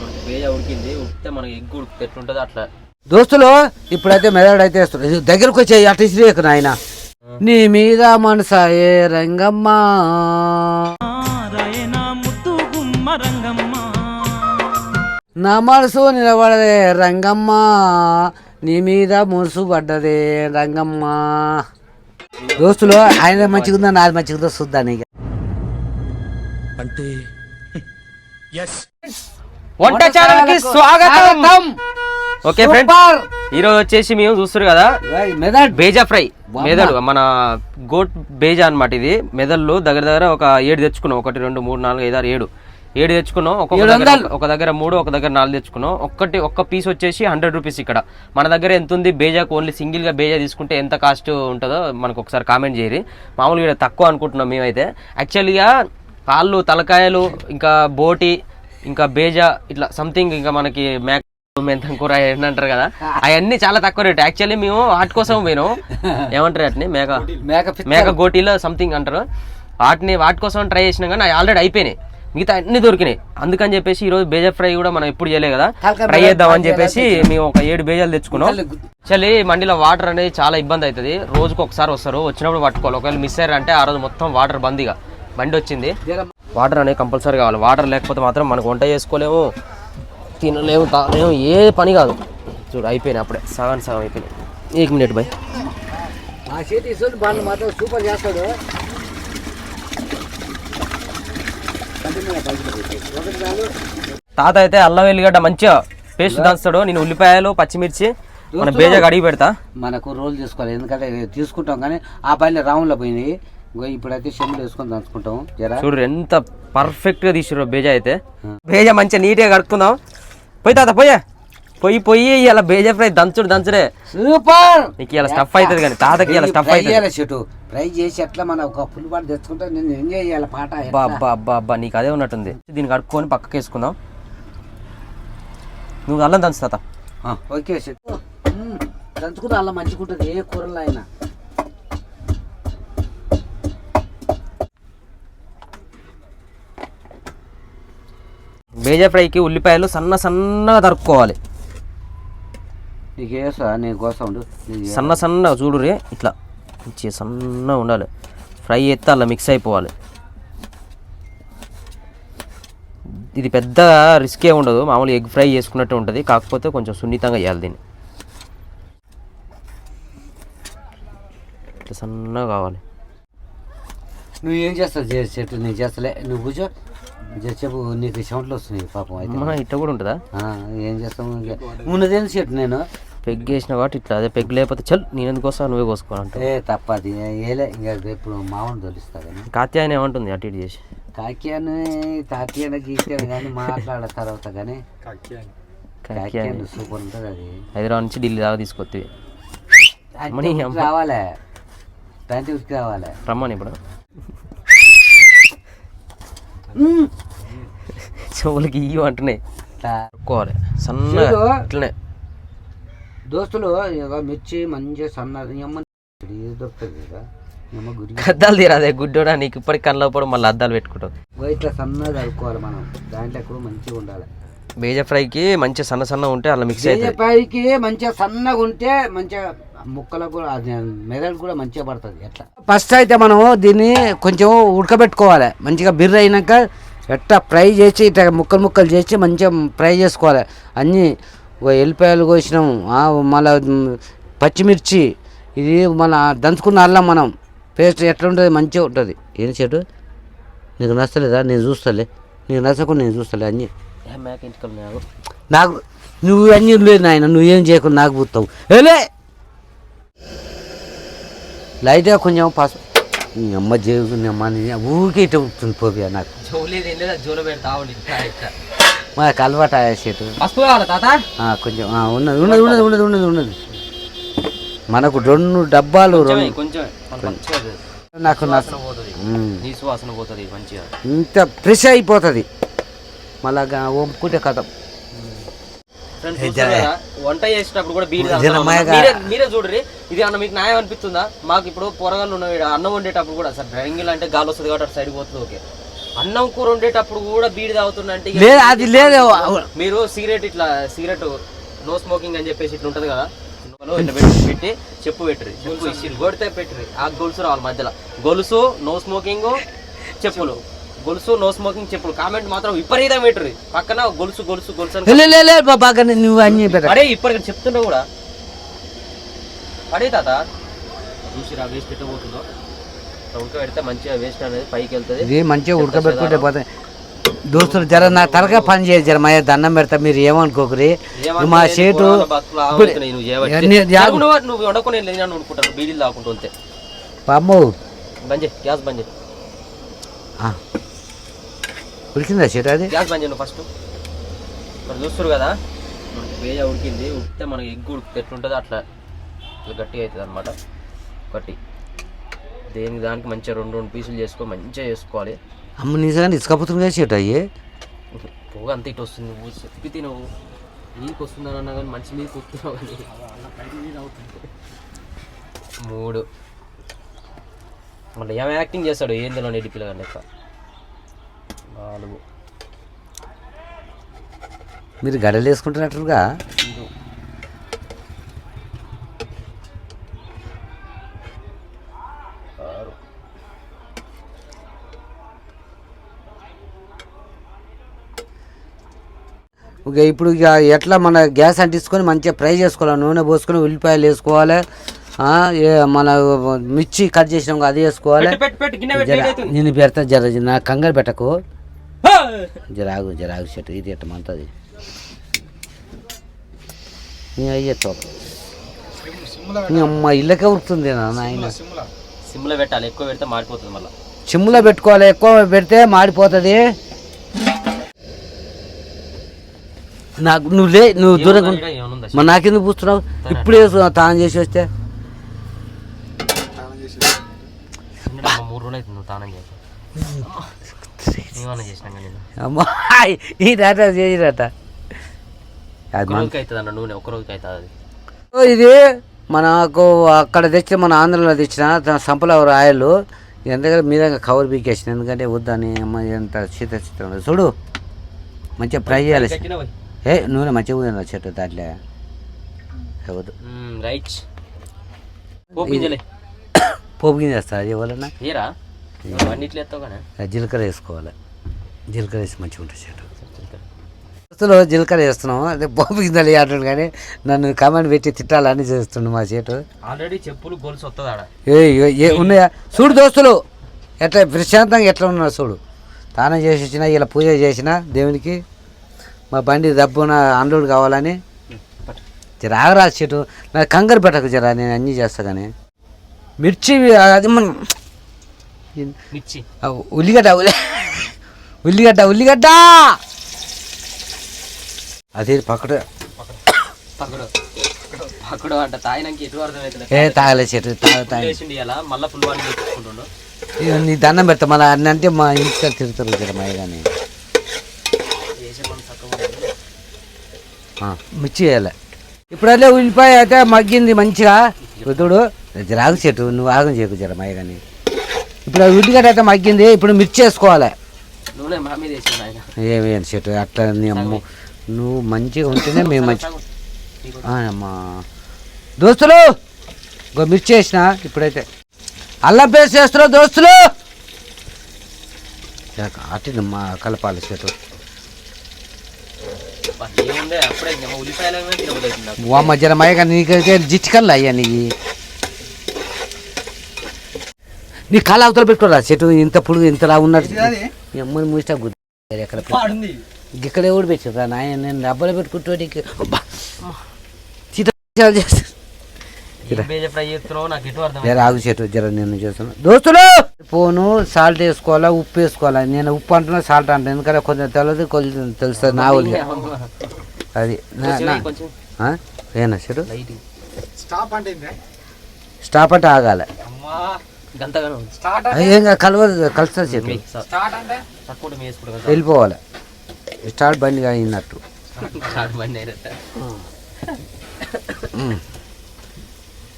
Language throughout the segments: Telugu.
మనకి బేజ ఉడికింది ఉడికితే మనకి ఎగ్ ఉడికితే ఎట్లుంటుందో అట్లా. దోస్తులు ఇప్పుడైతే మెదడు అయితే వేస్తున్నారు. దగ్గరకు వచ్చే అటు ఇసిరేకు నాయన. నీ మీద మనసా ఏ రంగమ్మ. నా మనసు నిలబడదే రంగమ్మ. నీ మీద మురుసు పడ్డదే రంగమ్మ. దోస్తులు ఆయన మంచిగుందా నాది మంచిగుందో చూద్దాను ఇక. వంట ఛానల్కి స్వాగతం. Okay friend. ఈ రోజు వచ్చేసి మేము చూస్తారు కదా మెదడు. బేజా ఫ్రై. మెదడు మన గోట్ బేజా అన్నమాట ఇది. మెదళ్ళు దగ్గర దగ్గర ఒక ఏడు తెచ్చుకున్నాం. ఒకటి రెండు మూడు నాలుగు ఐదు ఆరు ఏడు. ఏడు తెచ్చుకున్నాం. ఒక్కొక్క ఏడు దగ్గర. ఒక దగ్గర మూడు ఒక దగ్గర నాలుగు తెచ్చుకున్నాం. ఒక్కటి ఒక్క పీస్ వచ్చేసి హండ్రెడ్ రూపీస్ ఇక్కడ. మన దగ్గర ఎంత ఉంది? బేజాకు ఓన్లీ సింగిల్గా బేజా తీసుకుంటే ఎంత కాస్ట్ ఉంటుందో మనకు ఒకసారి కామెంట్ చేయరి. మామూలుగా తక్కువ అనుకుంటున్నాం మేమైతే. యాక్చువల్గా కాళ్ళు తలకాయలు ఇంకా బోటి ఇంకా బేజా ఇట్లా సంథింగ్ ఇంకా మనకి మేక మెంతం కూర ఏంటంటారు కదా. అవన్నీ చాలా తక్కువ రేట్. యాక్చువల్లీ మేము వాటి కోసం పోయినాం. ఏమంటారు వాటిని? మేక. మేక. మేక గోటీలో సంథింగ్ అంటారు. వాటిని వాటి కోసం ట్రై చేసినా కానీ అవి ఆల్రెడీ అయిపోయినాయి. మిగతా అన్ని దొరికినాయి. అందుకని చెప్పేసి ఈ రోజు బేజా ఫ్రై కూడా మనం ఎప్పుడు చేయలే కదా. ట్రై చేద్దామని ఫ్రై చెప్పేసి మేము ఒక ఏడు బేజాలు తెచ్చుకున్నాం. యాక్చువల్లీ మండిలో వాటర్ అనేది చాలా ఇబ్బంది అవుతుంది. రోజుకు ఒకసారి వస్తారు. వచ్చినప్పుడు పట్టుకోవాలి. ఒకవేళ మిస్ అయ్యారంటే ఆ రోజు మొత్తం వాటర్ బందీగా బండి వచ్చింది. వాటర్ అనేది కంపల్సరీ కావాలి. వాటర్ లేకపోతే మాత్రం మనకు వంట చేసుకోలేము తినలేము తాగలేము ఏ పని కాదు. చూడు అయిపోయినాయి అప్పుడే. సగం సగం అయిపోయినాయి. ఏక్ మినిట్ బై. ఆ చేతి ఇస్తుంది వాళ్ళు మాత్రం సూపర్ చేస్తాడు. తాత అయితే అల్లం వెల్లిగడ్డ మంచిగా పేస్ట్ దంచుతాడు. నేను ఉల్లిపాయలు పచ్చిమిర్చి మన బేజా కడిగి పెడతా. మనకు రోల్ చేసుకోవాలి. ఎందుకంటే తీసుకుంటాం కానీ ఆ పైన రౌండ్లో పోయినాయి. ఇప్పుడైతే చెమ్ములు వేసుకొని దంచుకుంటాం. జరా? చూడు ఎంత పర్ఫెక్ట్గా తీసిర్రు బేజా అయితే. బేజా మంచిగా నీట్గా కడుక్కుందాం. పోయి తాత పోయే. పోయి పోయి ఇలా బేజా ఫ్రై దంచుడు దంచుడే. సూపర్! నీకు ఇలా స్టఫ్ అవుతుంది కానీ తాతకి ఇలా స్టఫ్ ఫ్రై అవుతుంది చెట్టు. ఫ్రై చేసి ఎట్లా మన ఒక ఫుల్ పాటు తెచ్చుకుంటే నేను ఎంజాయ్ చేయాలి పాట అబ్బా అబ్బా అబ్బా అబ్బా నీకు అదే ఉన్నట్టుంది. దీన్ని కడుక్కొని పక్కకి వేసుకుందాం. నువ్వు అల్లం దంచు తాత. ఆ, ఓకే చెట్టు. దంచుకుంటే అలా మంచిగా ఉంటుంది ఏ కూరలో అయినా. బేజా ఫ్రైకి ఉల్లిపాయలు సన్న సన్నగా తరుక్కోవాలి. ఏ- సన్న సన్న చూడు రే ఇట్లా మంచిగా సన్నగా ఉండాలి. ఫ్రై చేస్తే అలా మిక్స్ అయిపోవాలి. ఇది పెద్ద రిస్కే ఉండదు మామూలు ఎగ్ ఫ్రై చేసుకున్నట్టు ఉంటుంది కాకపోతే కొంచెం సున్నితంగా చేయాలి దీన్ని. సన్నగా కావాలి. నువ్వు ఏం చేస్తావు చెట్టు నేను చేస్తలే. నువ్వు కూర్చో. చెప్పు నీకు చెమటలు వస్తున్నాయి పాపం అయితే. మన ఇట్లా కూడా ఉంటుందా? ఆ, ఏం చేస్తాము ఇంకా? ఉన్నదేం చెట్టు నేను? పెగ్ వేసిన కాబట్టి ఇట్లా అదే పెగ్ లేకపోతే చల్ నేను ఎందుకు వస్తా నువ్వే కోసుకోవాలంట ఏ తప్పది. ఏలే ఇంకా రేపు మామూలు తొలిస్తా కానీ కాత్యాయన ఏమంటుంది అటు ఇటు చేసి? కాకియాను తాకియాను గీకియాను కానీ మాట్లాడ తర్వాత కానీ. కాకియాను సూపర్ ఉంటుంది అది. హైదరాబాద్ నుంచి ఢిల్లీ దాకా అమ్మ. రావాలే. ఉరికి రావాలి. రమ్మని ఇప్పుడు. చెవులకి ఇయ్యి అంటున్నాయి చూడు. ఇట్లనే. దోస్తులు ఇక మిర్చి మంచిగా ఇది దొరుకుతుంది కదా. అద్దాలు తీరా గుడ్డోడా నీకు ఇప్పటికి కళ్ళ పడి మళ్ళీ అద్దాలు పెట్టుకుంటావు. ఇట్లా సన్నది అడుక్కోవాలి మనం. దాంట్లో కూడా మంచిగా ఉండాలి. బేజ ఫ్రైకి మంచి సన్న సన్న ఉంటే అలా మిక్స్ అవుతుంది. పైకి మంచిగా సన్నగా ఉంటే మంచిగా ముక్కలకు కూడా మెదడు కూడా మంచిగా పడుతుంది ఎట్లా? ఫస్ట్ అయితే మనం దీన్ని కొంచెం ఉడకబెట్టుకోవాలి. మంచిగా బిర్ర అయినాక ఎట్లా ఫ్రై చేసి ఇట్లా ముక్కలు ముక్కలు చేసి మంచిగా ఫ్రై చేసుకోవాలి. అన్నీ ఓ ఎల్లిపాయలు కోసినాం ఆ, మళ్ళా పచ్చిమిర్చి ఇది మన దంచుకున్న అల్లం మనం. పేస్ట్ ఎట్లా ఉంటుంది? మంచిగా ఉంటుంది. ఏం చెట్టు నీకు నచ్చలేదా? నేను చూస్తాలే. నీకు నచ్చకుండా నేను చూస్తాలే అన్నీ. నాకు నాకు నువ్వు అన్నీ లేదు నాయన నువ్వేం చేయకుండా నాకు పుత్తావు ఏలే! లైట్గా కొంచెం పసుపు నీ అమ్మ నీ ఊరికే ఇటు ఉంటుంది పోబియా నాకు. జోలే మాకు అలవాటు ఆ చెట్టు పసుపు కావాలా తాత? ఆ, కొంచెం ఉన్నది ఉన్నది ఉన్నది ఉన్నది ఉన్నది ఉన్నది. మనకు రెండు డబ్బాలు రెండు కొంచెం. నాకు ఇంత ఫ్రెష్ అయిపోతుంది. మళ్ళా వంపుకుంటే కథం. వంట చేసేటప్పుడు కూడా బీడి మీరే చూడరి ఇది అన్న మీకు న్యాయం అనిపిస్తుందా? మాకు ఇప్పుడు పొరగాళ్ళు ఉన్న ఈడ అన్నం వండేటప్పుడు కూడా సార్ డ్రైవింగ్ అంటే గాలి వస్తుంది కాబట్టి అటు సైడ్ పోతుంది ఓకే. అన్నం కూర వండేటప్పుడు కూడా బీడి లేదు అది లేదు. మీరు సిగరెట్ ఇట్లా సిగరెట్ నో స్మోకింగ్ అని చెప్పేసి ఇట్లా ఉంటది కదా పెట్టి చెప్పు పెట్టరు చెప్పు ఇచ్చి కొడితే పెట్టరు ఆ గొలుసు రావాలి మధ్యలో. గొలుసు నో స్మోకింగ్ చెప్పులు. గొలుసు నో స్మోకింగ్ చెప్పులు. కామెంట్ మాత్రం విపరీతం పెట్టరు పక్కన గొలుసు గొలుసు గొలుసు అని నువ్వు అన్ని పెట్ట అడే ఇప్పటికి చెప్తుండే కూడా. అడే తాత. చూసిరా వేస్ట్ ఇట్లా ఉడకబెడితే మంచిగా వేస్ట్ అనేది పైకి వెళ్తుంది. ఇది మంచిగా ఉడకబెట్టుకుంటే పోతాయి. దోస్తులు జర నా తలగా పని చేయదు జర మా దండం పెడతా మీరు ఏమనుకోకరి? మా యాభై- నువ్వు వండుకుని నేను వండుకుంటాను బీడీలు అమ్మో బంద్ చేయి గ్యాస్ ఆ. ఉడికిందా సేటు అది? గ్యాస్ బంద్ చేయి నువ్వు ఫస్ట్. మరి చూస్తారు కదా? మనకి బేజ ఉడికింది. ఉడికితే మనకి ఎగ్ ఉడికితే ఎట్లుంటుందో అట్లా ఇట్లా గట్టిగా అవుతుంది అనమాట గట్టి దేనికి దానికి మంచిగా రెండు రెండు పీసులు చేసుకో మంచిగా చేసుకోవాలి. అమ్మ నిజంగా ఇసుకపోతుంది కదా సేటు అయ్యి. పొగ అంత ఇటు వస్తుంది నువ్వు. చెప్పి తినవు నీకు వస్తుందని అన్నా కానీ మంచి మీద కూర్చున్నావు కానీ. మూడు. మళ్ళీ ఏం యాక్టింగ్ చేస్తాడు? ఏందిలో నెడి పిల్లగా లెక్క? నాలుగు. మీరు గడలు వేసుకుంటున్నట్టుగా ఇక ఇప్పుడు ఇక ఎట్లా మన గ్యాస్ అంటించుకొని మంచిగా ఫ్రై చేసుకోవాలి? నూనె పోసుకొని ఉల్లిపాయలు వేసుకోవాలి? ఆ, ఏ- మన మిర్చి కట్ చేసినాం అది వేసుకోవాలి. నేను పెడతా జర నా కంగారు పెట్టకు! జరాగు జరాగు చెట్టు. ఇది ఎట్టమంటుంది? నీ అయ్యతో. నీ అమ్మ ఇళ్ళకే ఉడుతుంది నాయన సిమ్లో పెట్టాలి ఎక్కువ పెడితే మారిపోతుంది మళ్ళీ. చిమ్ములో పెట్టుకోవాలి ఎక్కువ పెడితే మాడిపోతుంది. నాకు నువ్వు లే నువ్వు దూరంగా మరి నాకెందుకు పూస్తున్నావు ఇప్పుడే తాను చేసి వస్తే. మూడు రోజులు అవుతుంది తానం చేసి. అమ్మా ఈ డాట చేసిరట ఒక రోజుకి అవుతుంది అది ఇది మనకు అక్కడ తెచ్చిన మన ఆంధ్రలో తెచ్చిన సంపలవర్ ఆయిల్ ఎందుకంటే మీద కవర్ బీకేసిన ఎందుకంటే వద్దని అమ్మ ఎంత శీత చిత్రం చూడు మంచిగా ఫ్రై చేయాలి. ఏ నూనె మంచిగా ఉంది చెట్టు దాంట్లో వద్దు రైట్ పోపు గింజ వేస్తా అది ఎవరన్నా జీలకర్ర వేసుకోవాలి జీలకర్ర వేసి మంచిగా ఉంటుంది చెట్టు అసలు జీలకర్ర వేస్తున్నాము. అదే పోపు గింజలు వేయటం కానీ నన్ను కామెంట్ పెట్టి తిట్టాలని చేస్తుండు మా చేటు. ఆల్రెడీ చెప్పులు గొలుసు వస్తుంది ఏ ఉన్నాయా? చూడు దోస్తులు ఎట్లా ప్రశాంతంగా ఎట్లా ఉన్నారు చూడు. తానం చేసి వచ్చిన ఇలా పూజ చేసిన దేవునికి మా బండి దబ్బున అన్లోడ్ కావాలని. జర చెట్టు నాకు కంగారు పెట్టకు జర నేను అన్నీ చేస్తా కానీ. మిర్చి అది మన మిర్చి. ఉల్లిగడ్డ ఉల్లి ఉల్లిగడ్డ ఉల్లిగడ్డ! అది పక్కడు పక్కడు పక్కడు అంట. తాగినాక ఎటు అర్థమవుతుంది ఏ తాగలే చెట్టు ఇలా మళ్ళీ ఫుల్ నీ దండం పెడతా. మళ్ళీ అన్నీ అంటే మా ఇంటికి తిరుగుతారు జర మా కానీ. మిర్చి వేయాలి. ఇప్పుడైతే ఉల్లిపాయ అయితే మగ్గింది మంచిగా. వద్దుడు జర ఆగు చెట్టు నువ్వు ఆగం చేయకు జర మాయ కానీ ఇప్పుడు ఉల్లిగడ్డ అయితే మగ్గింది. ఇప్పుడు మిర్చి వేసుకోవాలి. నూనె మా మీద వేసిండు ఆయన. ఏమేమి చెట్టు అట్లా నీ అమ్మ. నువ్వు మంచిగా ఉంటేనే మేము మంచి ఆ, అమ్మా. దోస్తులు! ఇంకో మిర్చి వేసిన ఇప్పుడైతే. అల్లం పేస్ట్ చేస్తున్నావు దోస్తులు! అటు మా కలపాలి చెట్టు. అబ్బా, ఏముందే అప్పుడే ఇంకా ఉల్లిపాయలు ఏమో తినబోతుంది నాకు. వా మధ్యన మయ్యగా నీకైతే జిచ్చికల్లా అయ్యా నీ నీ కాలు అవతల పెట్టుకోరా చెట్టు ఇంత పొడుగు ఇంతలా ఉన్నట్టు. మీ అమ్మని గుద్ద ఎక్కడ. ఇక్కడ ఎవడు పెట్టారా నాయన? నేను డబ్బలు జర ఆగు చెట్టు జర నేను చేస్తాను దోస్తులు! పోను సాల్ట్ వేసుకోవాలా ఉప్పు వేసుకోవాలా? నేను ఉప్పు అంటున్నా సాల్ట్ అంటాను ఎందుకంటే కొంచెం తెలియదు కొంచెం తెలుస్తుంది నా ఊళ్ళో అది? ఏనా లైట్ స్టాప్ అంటే ఆగాలి. ఏం కలవదు వేసుకుంటాం వెళ్ళిపోవాలి. స్టార్ట్ బండి అయినట్టు.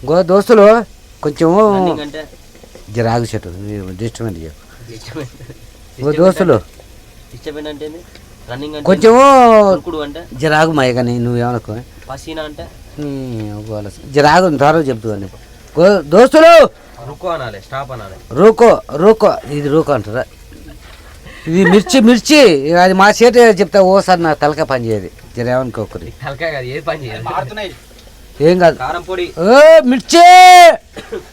గో దోస్తులు కొంచెం రన్నింగ్ అంటే? జర ఆగు చెట్టు డిస్టర్బెంట్ ఓ దోస్తులు. అంటే? జరాగు మయగని నువ్వేమనుకో పసీనా అంటే? జరాగు త్వరగా చెప్తాను దోస్తులు రుకో అనాలి స్టాప్ అనాలి. రూకో రూకో ఇది రూకో అంటారా? ఇది మిర్చి మిర్చి అది మా చేతి చెప్తా ఓసారి నా తలక పని చేయదు. జరేమనుకోకరి తలకాయ కాదు ఏది పని చేయాలి ఏం కాదు. కారం పొడి. ఓ మిర్చి!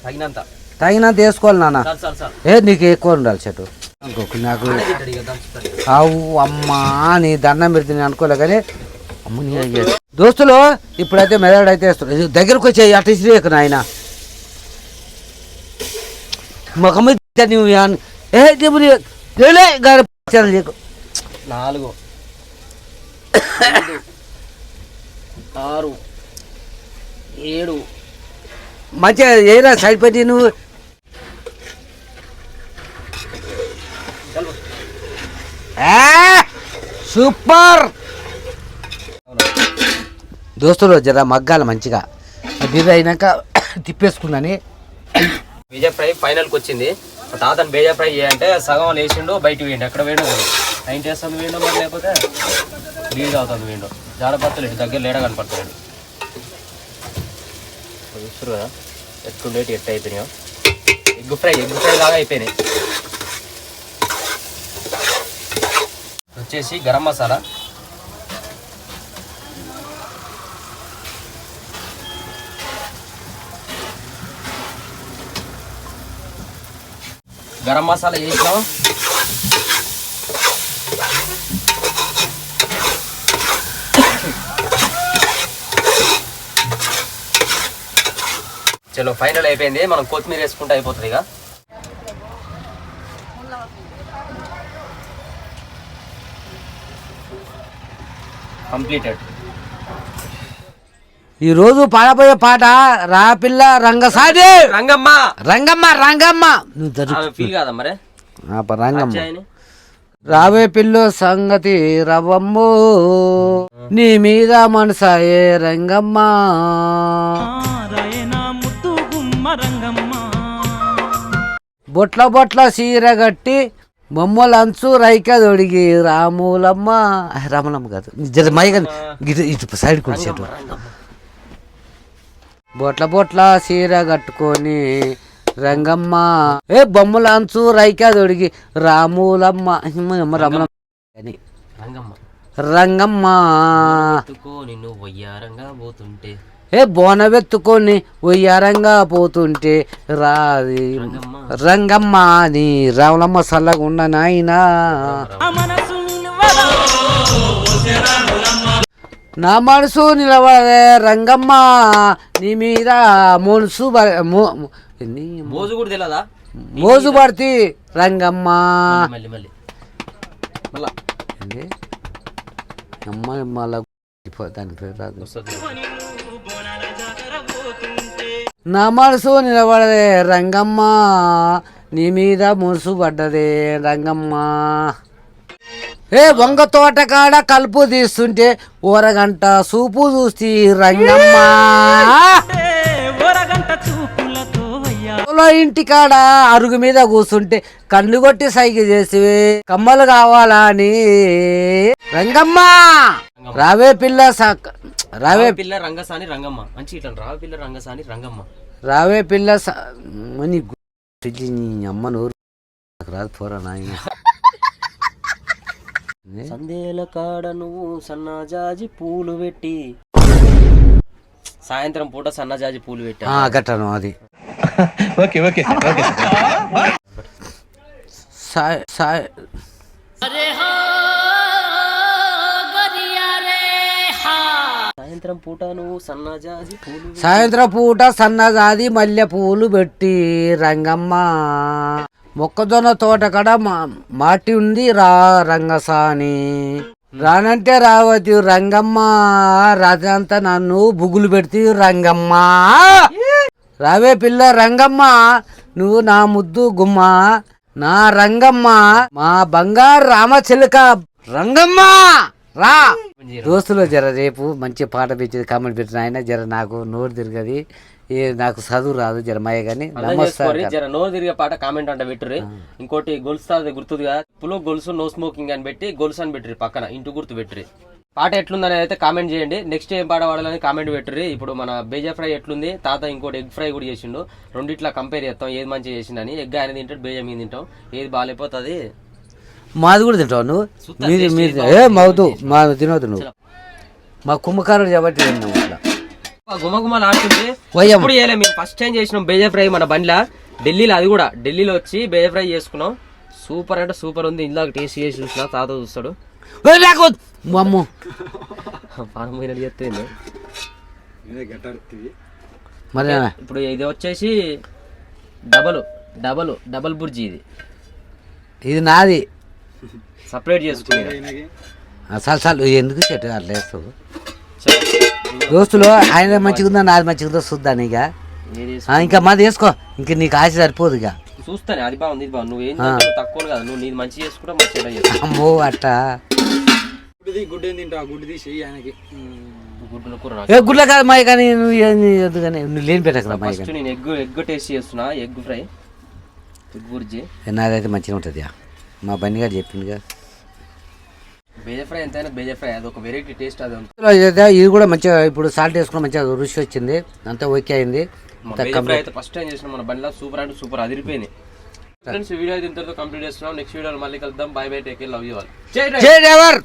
తగినంత. తగినంత వేసుకోవాలి నాన్న. చాలు చాలు చాలు. ఏ నీకు ఎక్కువ ఉండాలి చెట్టు? అనుకోకు నాకు ఆడే తింటాడు ఇక దంచుతాడు అవు అమ్మా నీ దండం పెడితే నేను అనుకోలే కానీ అమ్మ నీ అయ్యే. దోస్తులు ఇప్పుడైతే మెదడు అయితే వేస్తారు ఇది దగ్గరకు వచ్చాయి అటు ఇసిరేకు నాయన. ముఖం మీద నువ్వు ఏ నీకు నాలుగు. ఆరు. ఏడు. మంచిగా ఏరా సైడ్ పెట్టి నువ్వు. సూపర్. దోస్తులు జర మగ్గాలి మంచిగా. బిర్ర అయినాక తిప్పేసుకుందని బేజా ఫ్రై ఫైనల్కి వచ్చింది. తాతను బేజా ఫ్రై చేయంటే సగం వేసిండు బయట వేయండి ఎక్కడ వేయడం నైన్ చేస్తుంది వేయండు మరి లేకపోతే? బీజ్ అవుతుంది వేయండు జాడపత్తులు ఇటు దగ్గర లేడ కనపడుతున్నాడు. చూస్తారు కదా? ఎట్లుండేటి ఎట్టు అయిపోయినాయో. ఎగ్ ఫ్రై ఎగ్ ఫ్రై లాగా అయిపోయినాయి. వచ్చేసి గరం మసాలా. గరం మసాలా వేసినాం చలో ఫైనల్ అయిపోయింది. మనం కొత్తిమీర వేసుకుంటే అయిపోతుంది ఇక. కంప్లీటెడ్ ఈరోజు పాడబోయే పాట రాపిల్ల రంగసాడి రంగమ్మ. రంగమ్మ రంగమ్మ. నువ్వు రంగమ్మ. రావే పిల్లో సంగతి రవమ్మో నీ మీద మనసాయే రంగమ్మ. బొట్ల బొట్ల సీర గట్టి బొమ్మలంచు రైక దొడిగి రాములమ్మ. ఆ, రాములమ్మ కాదు. మైగ ఇటు ఇటు సైడ్ కూర్చేటు బొట్ల బొట్ల సీర కట్టుకొని రంగమ్మ ఏ బొమ్మల అంచు రైక దొడిగి రాములమ్మ రమణమ్మ అని రంగమ్మ రంగమ్మ నిన్ను వయ్యారంగా పోతుంటే ఏ బోనవెత్తుకొని ఒయ్యారంగా పోతుంటే రాది రంగమ్మ నీ రాములమ్మ సల్లగా ఉన్న నాయనా మనసు నా మనసు నిలబడే రంగమ్మ నీ మీద మనసు? మోజు కూడా తెలియదా మోజు పడితే రంగమ్మ. మళ్ళీ మళ్ళీ మళ్ళా. ఏంది? అమ్మ మళ్ళా దాని పేరు రాదు. వస్తుంది. నా మనసు నిలబడదే రంగమ్మ నీ మీద మురుసు పడ్డదే రంగమ్మ. ఏ వంగ తోట కాడ కలుపు తీస్తుంటే ఓరగంట సూపు చూసి రంగమ్మ. ఇంటి కాడ అరుగు మీద కూర్చుంటే కళ్ళు కొట్టి సైకి చేసి కమ్మలు కావాలా అని రంగమ్మ! రావే పిల్ల సక్- రావే పిల్ల రంగసాని రంగమ్మ. మంచి ఇట్లా రావే పిల్ల రంగసాని రంగమ్మ. రావే పిల్ల నీ అమ్మ నోరు. రాదు పోరా నాయన. సందేల కాడ నువ్వు సన్నజాజి పూలు పెట్టి. సాయంత్రం పూట సన్నజాజి పూలు పెట్టా. ఆ, గట్టను అది. సాయ్ సాయ్. సాయంత్రం పూట నువ్వు సన్నజాజి పూలు సాయంత్రం పూట సన్నజాది మల్లె పూలు పెట్టి రంగమ్మ. మొక్కజొన్న తోట కాడ మా- మాటి ఉంది రా రంగసాని. రానంటే రావతి రంగమ్మ. రాత్రంతా నన్ను బుగులు పెడితే రంగమ్మ. రావే పిల్ల రంగమ్మ నువ్వు నా ముద్దు గుమ్మ. నా రంగమ్మ మా బంగారు రామచిలుక రంగమ్మ రా. దోస్తులు జర రేపు మంచి పాట పెట్టి కామెంట్ పెట్టిన ఆయన జర నాకు నోరు తిరగది. ఏ నాకు చదువు రాదు జరమయ్య కానీ జర నోరు తిరిగే పాట కామెంట్ అంట పెట్టుర్రి ఇంకోటి గొలుసు గుర్తుగా పులో గొలుసు నో స్మోకింగ్ అని పెట్టి గొలుసు అని పెట్టుర్రి పక్కన ఇంటి గుర్తు పెట్టుర్రి. పాట ఎట్లుందని అయితే కామెంట్ చేయండి. నెక్స్ట్ ఏం పాట వాడాలని కామెంట్ పెట్టుర్రి. ఇప్పుడు మన బేజా ఫ్రై ఎట్లుంది తాత ఇంకోటి ఎగ్ ఫ్రై కూడా చేసిండు. రెండిట్లా కంపేర్ చేస్తాం ఏది మంచిగా చేసిండని. ఎగ్ ఆయన తింటాడు బేజా మీద తింటాం. ఏది బాగాలేకపోతుంది? మాది కూడా తింటావు నువ్వు? మీది బాగుంది. ఏ మౌతు మా తినవద్దు నువ్వు. మా కుంభకారుడు కాబట్టి తిన్నావు ఇట్లా గుమగుమలు ఆడుతుంది పోయాము. ఇప్పుడు చేయలే. మేము ఫస్ట్ టైం చేసినాం బేజా ఫ్రై మన బండిలో. ఢిల్లీలో అది కూడా. ఢిల్లీలో వచ్చి బేజా ఫ్రై చేసుకున్నాం. సూపర్ అంటే సూపర్ ఉంది. ఇందాక టేస్ట్ చేసి చూసిన తాత చూస్తాడు. అమ్మో. పానం పోయినట్టు చెప్తుంది మరి ఇప్పుడు ఇది వచ్చేసి డబల్ డబల్ డబల్ బుర్జీ ఇది. ఇది నాది. సపరేట్ చేసుకునేది. చాలు. ఎందుకు చెట్టు అట్లా వేస్తావు? దోస్తులు ఆయన మంచిగా ఉందా నాది మంచిగా ఉందో చూద్దాను ఇక. ఇంకా మాది వేసుకో. ఇంక నీకు ఆశ సరిపోదు ఇక. చూస్తానే అది బాగుంది ఇది బాగుంది. నువ్వు తక్కువ కదా. నువ్వు నీది మంచి చేసుకుంటా మంచి అమ్మో అట్టా. గుడ్డి గుడ్డు ఏం తింటావు? గుడ్డు తీసి ఆయనకి. గుడ్డుల కూర నాకు. ఏ గుడ్ల కాదు మాయ కానీ నువ్వు నువ్వు లేని పెట్టకరా మాయ ఫస్ట్ నేను ఎగ్ ఎగ్ టేస్ట్ చేస్తున్నా ఎగ్ ఫ్రై. ఎగ్ బుర్జీ. నాదైతే మంచిగా ఉంటుంది మా బండి గారు చెప్పిందిగా బేజ ఫ్రై ఎంతైనా బేజ ఫ్రై అది ఒక వెరైటీ టేస్ట్ అది ఇదైతే ఇది కూడా మంచిగా ఇప్పుడు సాల్ట్ వేసుకుని మంచిగా రుచి వచ్చింది. అంతా ఓకే అయింది. అయితే ఫస్ట్ టైం చేసిన మన బండిలో సూపర్ అంటే సూపర్ అదిరిపోయింది. ఫ్రెండ్స్ వీడియో అయితే ఇంతటితో కంప్లీట్ చేస్తున్నాం. నెక్స్ట్ వీడియోలో మళ్ళీ కలుద్దాం. Bye bye take love you all జై డ్రైవర్!